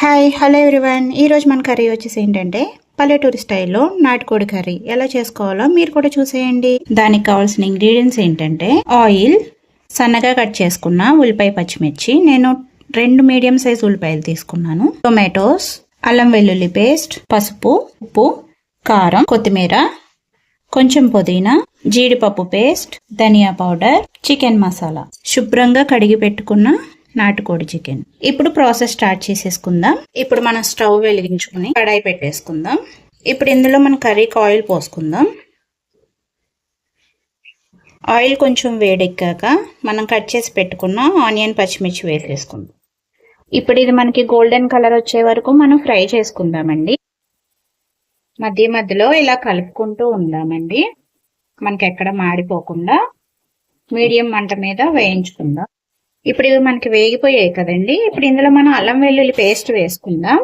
Hi hello everyone ఈరోజు మన curry వచ్చేసి ఏంటంటే పల్లెటూరు స్టైల్లో నాటుకోడి కర్రీ. ఎలా చేసుకోవాలో మీరు కూడా చూసేయండి. దానికి కావాల్సిన ఇంగ్రీడియంట్స్ ఏంటంటే ఆయిల్ సన్నగా కట్ చేసుకున్న ఉల్లిపాయ పచ్చిమిర్చి. నేను రెండు మీడియం సైజ్ ఉల్లిపాయలు తీసుకున్నాను. టొమాటోస్ అల్లం వెల్లుల్లి పేస్ట్ పసుపు ఉప్పు కారం కొత్తిమీర కొంచెం పుదీనా జీడిపప్పు పేస్ట్ ధనియా పౌడర్ చికెన్ మసాలా. శుభ్రంగా కడిగి పెట్టుకున్న నాటుకోడి చికెన్. ఇప్పుడు ప్రాసెస్ స్టార్ట్ చేసేసుకుందాం. ఇప్పుడు మనం స్టవ్ వెలిగించుకుని కడాయి పెట్టేసుకుందాం. ఇప్పుడు ఇందులో మనం కర్రీకి ఆయిల్ పోసుకుందాం. ఆయిల్ కొంచెం వేడెక్కాక మనం కట్ చేసి పెట్టుకున్న ఆనియన్ పచ్చిమిర్చి వేసేసుకుందాం. ఇప్పుడు ఇది మనకి గోల్డెన్ కలర్ వచ్చే వరకు మనం ఫ్రై చేసుకుందామండి. మధ్య మధ్యలో ఇలా కలుపుకుంటూ ఉందామండి. మనకి ఎక్కడ మాడిపోకుండా మీడియం మంట మీద వేయించుకుందాం. ఇప్పుడు ఇవి మనకి వేగిపోయాయి కదండి. ఇప్పుడు ఇందులో మనం అల్లం వెల్లుల్లి పేస్ట్ వేసుకుందాం.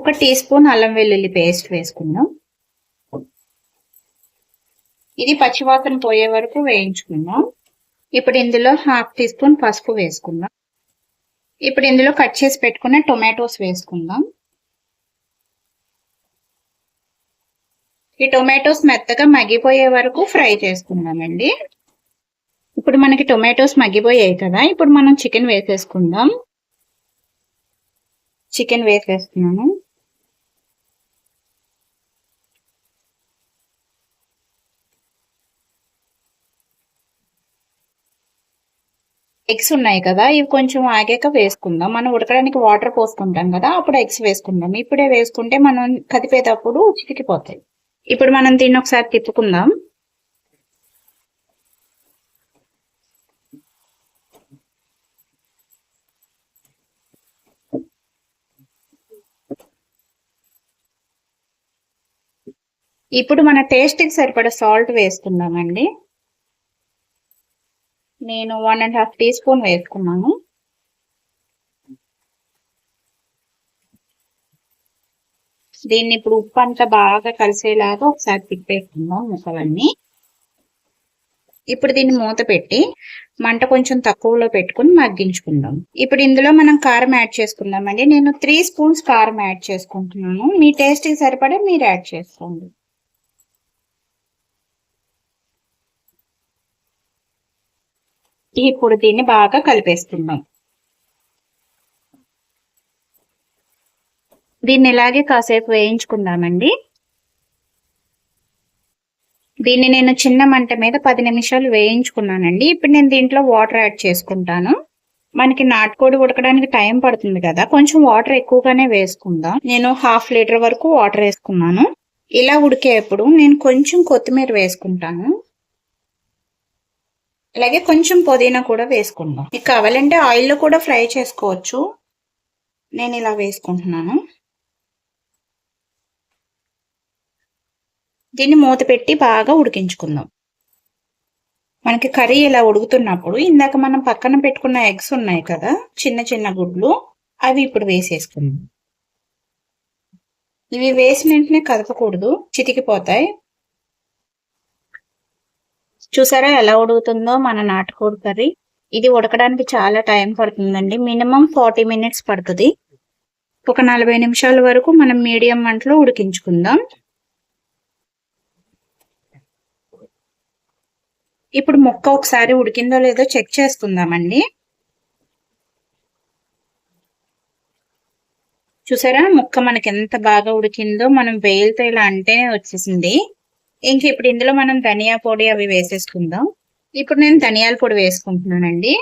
ఒక టీ స్పూన్ అల్లం వెల్లుల్లి పేస్ట్ వేసుకుందాం. ఇది పచ్చివాసన పోయే వరకు వేయించుకుందాం. ఇప్పుడు ఇందులో హాఫ్ టీ స్పూన్ పసుపు వేసుకుందాం. ఇప్పుడు ఇందులో కట్ చేసి పెట్టుకున్న టొమాటోస్ వేసుకుందాం. ఈ టొమాటోస్ మెత్తగా మగ్గిపోయే వరకు ఫ్రై చేసుకుందామండి. ఇప్పుడు మనకి టొమాటోస్ మగ్గిపోయాయి కదా ఇప్పుడు మనం చికెన్ వేసేసుకుందాం. చికెన్ వేసేస్తున్నాను. ఎగ్స్ ఉన్నాయి కదా ఇవి కొంచెం ఆగాక వేసుకుందాం. మనం ఉడకడానికి వాటర్ పోసుకుంటాం కదా అప్పుడు ఎగ్స్ వేసుకుందాం. ఇప్పుడే వేసుకుంటే మనం కదిపేటప్పుడు చితికిపోతాయి ఇప్పుడు మనం దీన్ని ఒకసారి తిప్పుకుందాం. ఇప్పుడు మన టేస్ట్కి సరిపడ సాల్ట్ వేసుకుందామండి. నేను one and half teaspoon వేసుకున్నాను. దీన్ని ఇప్పుడు ఉప్పు అంతా బాగా కలిసేలాగా ఒకసారి తిప్పేసుకుందాం ముక్కలన్నీ. ఇప్పుడు దీన్ని మూత పెట్టి మంట కొంచెం తక్కువలో పెట్టుకుని మగ్గించుకుందాం. ఇప్పుడు ఇందులో మనం కారం యాడ్ చేసుకుందామండి. నేను త్రీ స్పూన్స్ కారం యాడ్ చేసుకుంటున్నాను. మీ టేస్ట్కి సరిపడే మీరు యాడ్ చేసుకోండి. ఇప్పుడు దీన్ని బాగా కలిపేసుకుందాం. దీన్ని ఇలాగే కాసేపు వేయించుకుందామండి. దీన్ని నేను చిన్న మంట మీద పది నిమిషాలు వేయించుకున్నానండి. ఇప్పుడు నేను దీంట్లో వాటర్ యాడ్ చేసుకుంటాను. మనకి నాటుకోడి ఉడకడానికి టైం పడుతుంది కదా కొంచెం వాటర్ ఎక్కువగానే వేసుకుందాం. నేను హాఫ్ లీటర్ వరకు వాటర్ వేసుకున్నాను. ఇలా ఉడికేప్పుడు నేను కొంచెం కొత్తిమీర వేసుకుంటాను. అలాగే కొంచెం పుదీనా కూడా వేసుకుందాం. మీకు కావాలంటే ఆయిల్లో కూడా ఫ్రై చేసుకోవచ్చు. నేను ఇలా వేసుకుంటున్నాను. దీన్ని మూత పెట్టి బాగా ఉడికించుకుందాం. మనకి కర్రీ ఇలా ఉడుకుతున్నప్పుడు ఇందాక మనం పక్కన పెట్టుకున్న ఎగ్స్ ఉన్నాయి కదా చిన్న చిన్న గుడ్లు అవి ఇప్పుడు వేసేసుకుందాం. ఇవి వేసిన వెంటనే కదపకూడదు చితికిపోతాయి. చూసారా ఎలా ఉడుకుతుందో మన నాటుకోడి కర్రీ. ఇది ఉడకడానికి చాలా టైం పడుతుందండి. మినిమం ఫార్టీ మినిట్స్ పడుతుంది. ఒక నలభై నిమిషాల వరకు మనం మీడియం వంటలో ఉడికించుకుందాం. ఇప్పుడు ముక్క ఒకసారి ఉడికిందో లేదో చెక్ చేసుకుందామండి. చూసారా ముక్క మనకి ఎంత బాగా ఉడికిందో. మనం వేలుతో ఇలా అంటే వచ్చేసింది. ఇంక ఇప్పుడు ఇందులో మనం ధనియా పొడి అవి వేసేసుకుందాం. ఇప్పుడు నేను ధనియాల పొడి వేసుకుంటున్నానండి.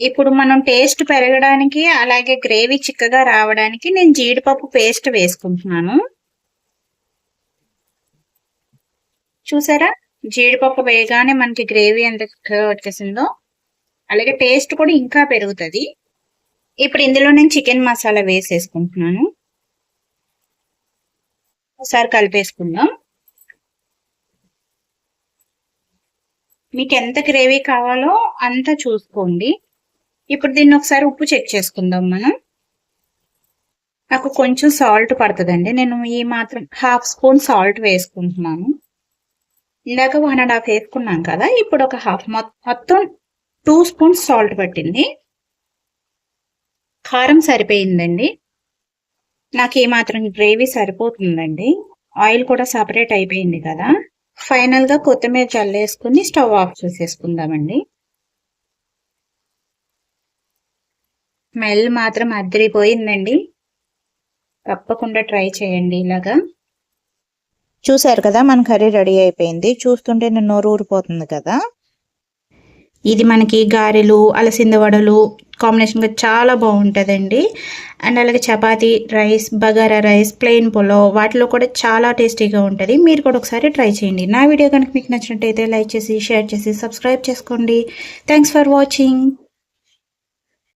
ఇప్పుడు మనం టేస్ట్ పెరగడానికి అలాగే గ్రేవీ చిక్కగా రావడానికి నేను జీడిపప్పు పేస్ట్ వేసుకుంటున్నాను. చూసారా? జీడిపప్పు వేయగానే మనకి గ్రేవీ ఎంత వచ్చేసిందో. అలాగే టేస్ట్ కూడా ఇంకా పెరుగుతుంది. ఇప్పుడు ఇందులో నేను చికెన్ మసాలా వేసేసుకుంటున్నాను. ఒకసారి కలిపేసుకుందాం. మీకు ఎంత గ్రేవీ కావాలో అంత చూసుకోండి. ఇప్పుడు దీన్ని ఒకసారి ఉప్పు చెక్ చేసుకుందాం మనం. నాకు కొంచెం సాల్ట్ పడుతుందండి. నేను ఈ మాత్రం హాఫ్ స్పూన్ సాల్ట్ వేసుకుంటున్నాను. ఇందాక వన్ అండ్ హాఫ్ వేసుకున్నాం కదా ఇప్పుడు ఒక హాఫ్ మొత్తం టూ స్పూన్స్ సాల్ట్ పట్టింది. కారం సరిపోయిందండి. నాకు ఏమాత్రం గ్రేవీ సరిపోతుందండి. ఆయిల్ కూడా సపరేట్ అయిపోయింది కదా. ఫైనల్గా కొత్తిమీర చల్లేసుకుని స్టవ్ ఆఫ్ చేసేసుకుందామండి. స్మెల్ మాత్రం అద్దరిపోయిందండి. తప్పకుండా ట్రై చేయండి ఇలాగా. చూసారు కదా మన కర్రీ రెడీ అయిపోయింది. చూస్తుంటే నేను నోరు ఊరిపోతుంది కదా. ఇది మనకి గారెలు అలసింద వడలు కాంబినేషన్గా చాలా బాగుంటుందండి. అండ్ అలాగే chapati rice bagara rice plain pulao వాటిలో కూడా చాలా టేస్టీగా ఉంటుంది. మీరు కూడా ఒకసారి ట్రై చేయండి. నా వీడియో కనుక మీకు నచ్చినట్టయితే లైక్ చేసి షేర్ చేసి సబ్స్క్రైబ్ చేసుకోండి. Thanks for watching.